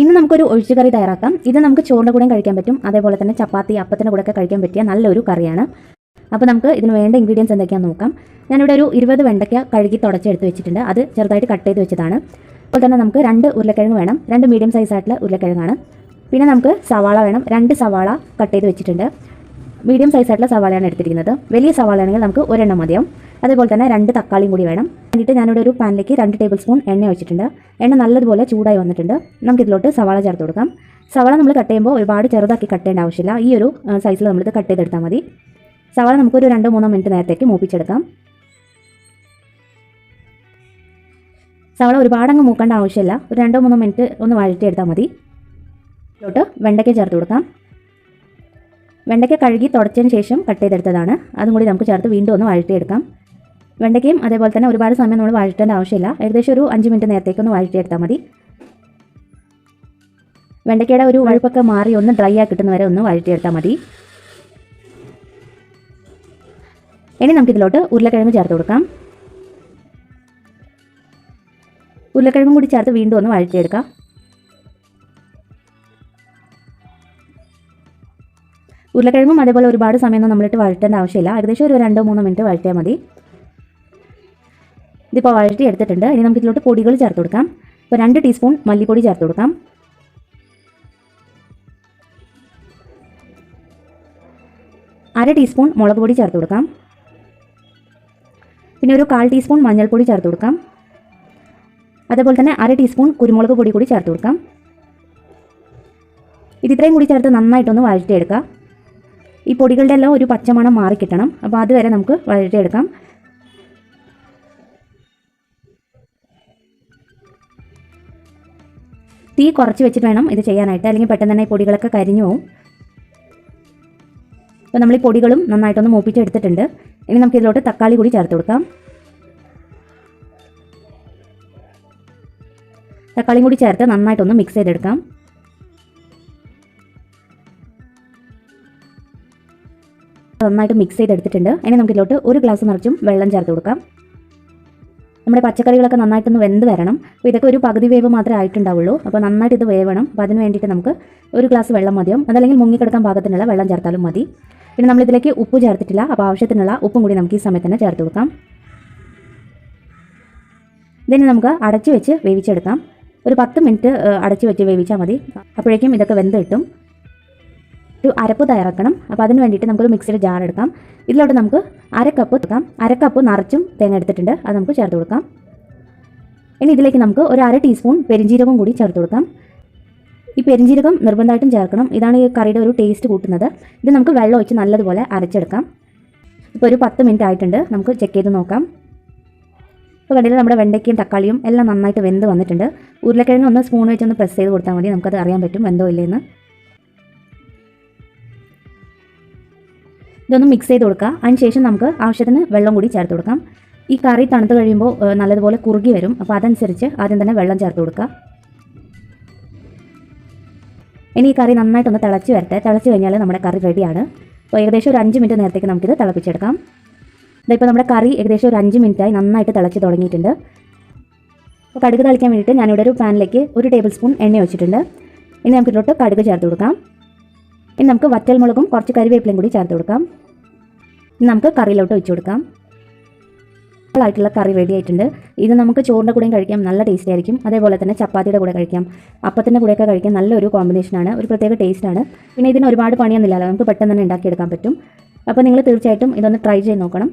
ഇന്ന് നമുക്കൊരു ഒഴിച്ചുകറി തയ്യാറാക്കാം. ഇത് നമുക്ക് ചോറിന്റെ കൂടെയും കഴിക്കാൻ പറ്റും. അതേപോലെ തന്നെ ചപ്പാത്തി അപ്പത്തിന്റെ കൂടെയൊക്കെ കഴിക്കാൻ പറ്റിയ നല്ലൊരു കറിയാണ്. അപ്പോൾ നമുക്ക് ഇതിന് വേണ്ട ഇൻഗ്രീഡിയൻസ് എന്തൊക്കെയാണെന്ന് നോക്കാം. ഞാനിവിടെ ഒരു ഇരുപത് വെണ്ടയ്ക്ക കഴുകി തുടച്ചെടുത്ത് വെച്ചിട്ടുണ്ട്. അത് ചെറുതായിട്ട് കട്ട് ചെയ്ത് വെച്ചതാണ്. അപ്പോൾ തന്നെ നമുക്ക് രണ്ട് ഉരുളക്കിഴങ്ങ് വേണം. രണ്ട് മീഡിയം സൈസ് ആയിട്ടുള്ള ഉരുളക്കിഴങ്ങാണ്. പിന്നെ നമുക്ക് സവാള വേണം. രണ്ട് സവാള കട്ട് ചെയ്ത് വെച്ചിട്ടുണ്ട്. മീഡിയം സൈസ് ആയിട്ടുള്ള സവാളയാണ് എടുത്തിരിക്കുന്നത്. വലിയ സവാളയാണെങ്കിൽ നമുക്ക് ഒരെണ്ണം മതിയാവും. അതേപോലെ തന്നെ രണ്ട് തക്കാളിയും കൂടി വേണം. എന്നിട്ട് ഞാനിവിടെ ഒരു പാനിലേക്ക് രണ്ട് ടേബിൾ സ്പൂൺ എണ്ണ ഒഴിച്ചിട്ടുണ്ട്. എണ്ണ നല്ലതുപോലെ ചൂടായി വന്നിട്ടുണ്ട്. നമുക്ക് ഇതിലോട്ട് സവാള ചേർത്ത് കൊടുക്കാം. സവാള നമ്മൾ കട്ട് ചെയ്യുമ്പോൾ ഒരുപാട് ചെറുതാക്കി കട്ട് ചെയ്യേണ്ട ആവശ്യമില്ല. ഈ ഒരു സൈസിൽ നമ്മളിത് കട്ട് ചെയ്തെടുത്താൽ മതി. സവാള നമുക്കൊരു രണ്ടോ മൂന്നോ മിനിറ്റ് നേരത്തേക്ക് മൂപ്പിച്ചെടുക്കാം. സവാള ഒരുപാട് അങ്ങ് മൂക്കേണ്ട ആവശ്യമില്ല. ഒരു രണ്ടോ മൂന്നോ മിനിറ്റ് ഒന്ന് വഴറ്റിയെടുത്താൽ മതി. ഇതിലോട്ട് വെണ്ടയ്ക്ക ചേർത്ത് കൊടുക്കാം. വെണ്ടയ്ക്ക കഴുകി തുടച്ചതിന് ശേഷം കട്ട് ചെയ്തെടുത്തതാണ്. അതും കൂടി നമുക്ക് ചേർത്ത് വീണ്ടും ഒന്ന് വഴറ്റിയെടുക്കാം. വെണ്ടയ്ക്കയും അതേപോലെ തന്നെ ഒരുപാട് സമയം നമ്മൾ വഴറ്റേണ്ട ആവശ്യമില്ല. ഏകദേശം ഒരു അഞ്ച് മിനിറ്റ് നേരത്തേക്ക് ഒന്ന് വഴറ്റിയെടുത്താൽ മതി. വെണ്ടയ്ക്കയുടെ ഒരു വഴുപ്പൊക്കെ മാറി ഒന്ന് ഡ്രൈ ആയി കിട്ടുന്ന വരെ ഒന്ന് വഴറ്റിയെടുത്താൽ മതി. ഇനി നമുക്കിതിലോട്ട് ഉരുളക്കിഴങ്ങ് ചേർത്ത് കൊടുക്കാം. ഉരുളക്കിഴങ്ങും കൂടി ചേർത്ത് വീണ്ടും ഒന്ന് വഴറ്റിയെടുക്കാം ഉരുളക്കിഴങ്ങും അതേപോലെ ഒരുപാട് സമയമൊന്നും നമ്മളിട്ട് വഴറ്റേണ്ട ആവശ്യമില്ല. ഏകദേശം ഒരു രണ്ടോ മൂന്നോ മിനിറ്റ് വഴറ്റിയാൽ മതി. ഇതിപ്പോൾ വഴറ്റി എടുത്തിട്ടുണ്ട്. ഇനി നമുക്ക് ഇതിലോട്ട് പൊടികൾ ചേർത്ത് കൊടുക്കാം. ഇപ്പോൾ രണ്ട് ടീസ്പൂൺ മല്ലിപ്പൊടി ചേർത്ത് കൊടുക്കാം. അര ടീസ്പൂൺ മുളക് പൊടി ചേർത്ത് കൊടുക്കാം. പിന്നെ ഒരു കാൽ ടീസ്പൂൺ മഞ്ഞൾപ്പൊടി ചേർത്ത് കൊടുക്കാം. അതേപോലെ തന്നെ അര ടീസ്പൂൺ കുരുമുളക് പൊടി കൂടി ചേർത്ത് കൊടുക്കാം. ഇത് ഇത്രയും കൂടി ചേർത്ത് നന്നായിട്ടൊന്ന് വഴറ്റിയെടുക്കാം. ഈ പൊടികളുടെ എല്ലാം ഒരു പച്ചമണം മാറി കിട്ടണം. അപ്പോൾ അതുവരെ നമുക്ക് വഴറ്റിയെടുക്കാം. തീ കുറച്ച് വെച്ചിട്ട് വേണം ഇത് ചെയ്യാനായിട്ട്. അല്ലെങ്കിൽ പെട്ടെന്ന് തന്നെ പൊടികളൊക്കെ കരിഞ്ഞു പോകും അപ്പോൾ നമ്മൾ ഈ പൊടികളും നന്നായിട്ടൊന്ന് മൂപ്പിച്ചെടുത്തിട്ടുണ്ട് ഇനി നമുക്ക് ഇതിലോട്ട് തക്കാളി കൂടി ചേർത്ത് കൊടുക്കാം. തക്കാളിയും കൂടി ചേർത്ത് നന്നായിട്ടൊന്ന് മിക്സ് ചെയ്തെടുക്കാം. നന്നായിട്ട് മിക്സ് ചെയ്തെടുത്തിട്ടുണ്ട്. ഇനി നമുക്ക് ഇതിലോട്ട് ഒരു ഗ്ലാസ് നിറച്ചും വെള്ളം ചേർത്ത് കൊടുക്കാം. നമ്മുടെ പച്ചക്കറികളൊക്കെ നന്നായിട്ടൊന്ന് വെന്ത് വരണം. അപ്പോൾ ഇതൊക്കെ ഒരു പകുതി വേവ് മാത്രമേ ആയിട്ടുണ്ടാവുള്ളൂ. അപ്പോൾ നന്നായിട്ട് ഇത് വേവണം. അപ്പോൾ അതിന് വേണ്ടിയിട്ട് നമുക്ക് ഒരു ഗ്ലാസ് വെള്ളം മതിയാവും അതല്ലെങ്കിൽ മുങ്ങിക്കിടക്കാൻ പാകത്തിനുള്ള വെള്ളം ചേർത്താലും മതി. പിന്നെ നമ്മളിതിലേക്ക് ഉപ്പ് ചേർത്തിട്ടില്ല. അപ്പോൾ ആവശ്യത്തിനുള്ള ഉപ്പും കൂടി നമുക്ക് ഈ സമയത്ത് തന്നെ ചേർത്ത് കൊടുക്കാം. ഇതിന് നമുക്ക് അടച്ചു വെച്ച് വേവിച്ചെടുക്കാം. ഒരു പത്ത് മിനിറ്റ് അടച്ചു വെച്ച് വേവിച്ചാൽ മതി. അപ്പോഴേക്കും ഇതൊക്കെ വെന്ത് കിട്ടും. ഒരു അരപ്പ് തയ്യാറാക്കണം. അപ്പോൾ അതിന് വേണ്ടിയിട്ട് നമുക്കൊരു മിക്സിയുടെ ജാർ എടുക്കാം. ഇതിലോട്ട് നമുക്ക് അര കപ്പ് എടുക്കാം. അര കപ്പ് നിറച്ചും തേങ്ങ എടുത്തിട്ടുണ്ട്. അത് നമുക്ക് ചേർത്ത് കൊടുക്കാം. ഇനി ഇതിലേക്ക് നമുക്ക് ഒരു അര ടീസ്പൂൺ പെരിഞ്ജീരകം കൂടി ചേർത്ത് കൊടുക്കാം. ഈ പെരിഞ്ജീരകം നിർബന്ധമായിട്ടും ചേർക്കണം. ഇതാണ് ഈ കറിയുടെ ഒരു ടേസ്റ്റ് കൂട്ടുന്നത്. ഇത് നമുക്ക് വെള്ളം ഒഴിച്ച് നല്ലതുപോലെ അരച്ചെടുക്കാം. ഇപ്പോൾ ഒരു പത്ത് മിനിറ്റ് ആയിട്ടുണ്ട്. നമുക്ക് ചെക്ക് ചെയ്ത് നോക്കാം. ഇപ്പോൾ കണ്ടില്ല നമ്മുടെ വെണ്ടയ്ക്കയും തക്കാളിയും എല്ലാം നന്നായിട്ട് വെന്ത് വന്നിട്ടുണ്ട്. ഉരുളക്കിഴങ്ങ് ഒന്ന് സ്പൂൺ വെച്ചൊന്ന് പ്രസ് ചെയ്ത് കൊടുത്താൽ മതി. നമുക്കത് അറിയാൻ പറ്റും വെന്തോ ഇല്ലേന്ന്. ഇതൊന്ന് മിക്സ് ചെയ്ത് കൊടുക്കുക അതിന് ശേഷം നമുക്ക് ആവശ്യത്തിന് വെള്ളം കൂടി ചേർത്ത് കൊടുക്കാം. ഈ കറി തണുത്ത് കഴിയുമ്പോൾ നല്ലതുപോലെ കുറുകി വരും. അപ്പോൾ അതനുസരിച്ച് ആദ്യം തന്നെ വെള്ളം ചേർത്ത് കൊടുക്കുക. ഇനി ഈ കറി നന്നായിട്ടൊന്ന് തിളച്ച് വരട്ടെ. തിളച്ച് കഴിഞ്ഞാൽ നമ്മുടെ കറി റെഡിയാണ്. അപ്പോൾ ഏകദേശം ഒരു അഞ്ച് മിനിറ്റ് നേരത്തേക്ക് നമുക്കിത് തിളപ്പിച്ചെടുക്കാം. ഇതിപ്പോൾ നമ്മുടെ കറി ഏകദേശം ഒരു അഞ്ച് മിനിറ്റായി നന്നായിട്ട് തിളച്ച് തുടങ്ങിയിട്ടുണ്ട്. അപ്പോൾ കടുക് തളിക്കാൻ വേണ്ടിയിട്ട് ഞാനിവിടെ ഒരു പാനിലേക്ക് ഒരു ടേബിൾ സ്പൂൺ എണ്ണ വെച്ചിട്ടുണ്ട് ഇനി നമുക്കിട്ടോട്ട് കടുക് ചേർത്ത് കൊടുക്കാം. ഇനി നമുക്ക് വറ്റൽ മുളകും കുറച്ച് കരിവേപ്പിലയും കൂടി ചേർത്ത് കൊടുക്കാം. ഇനി നമുക്ക് കറിയിലോട്ട് ഒഴിച്ചു കൊടുക്കാം. ആയിട്ടുള്ള കറി റെഡി ആയിട്ടുണ്ട്. ഇത് നമുക്ക് ചോറിന്റെ കൂടെയും കഴിക്കാം. നല്ല ടേസ്റ്റ് ആയിരിക്കും. അതേപോലെ തന്നെ ചപ്പാത്തിയുടെ കൂടെ കഴിക്കാം. അപ്പത്തിന്റെ കൂടെയൊക്കെ കഴിക്കാൻ നല്ലൊരു കോമ്പിനേഷനാണ് ഒരു പ്രത്യേക ടേസ്റ്റാണ് പിന്നെ ഇതിന് ഒരുപാട് പണിയൊന്നുമില്ലല്ലോ. നമുക്ക് പെട്ടെന്ന് തന്നെ ഉണ്ടാക്കിയെടുക്കാൻ പറ്റും. അപ്പോൾ നിങ്ങൾ തീർച്ചയായിട്ടും ഇതൊന്ന് ട്രൈ ചെയ്ത് നോക്കണം.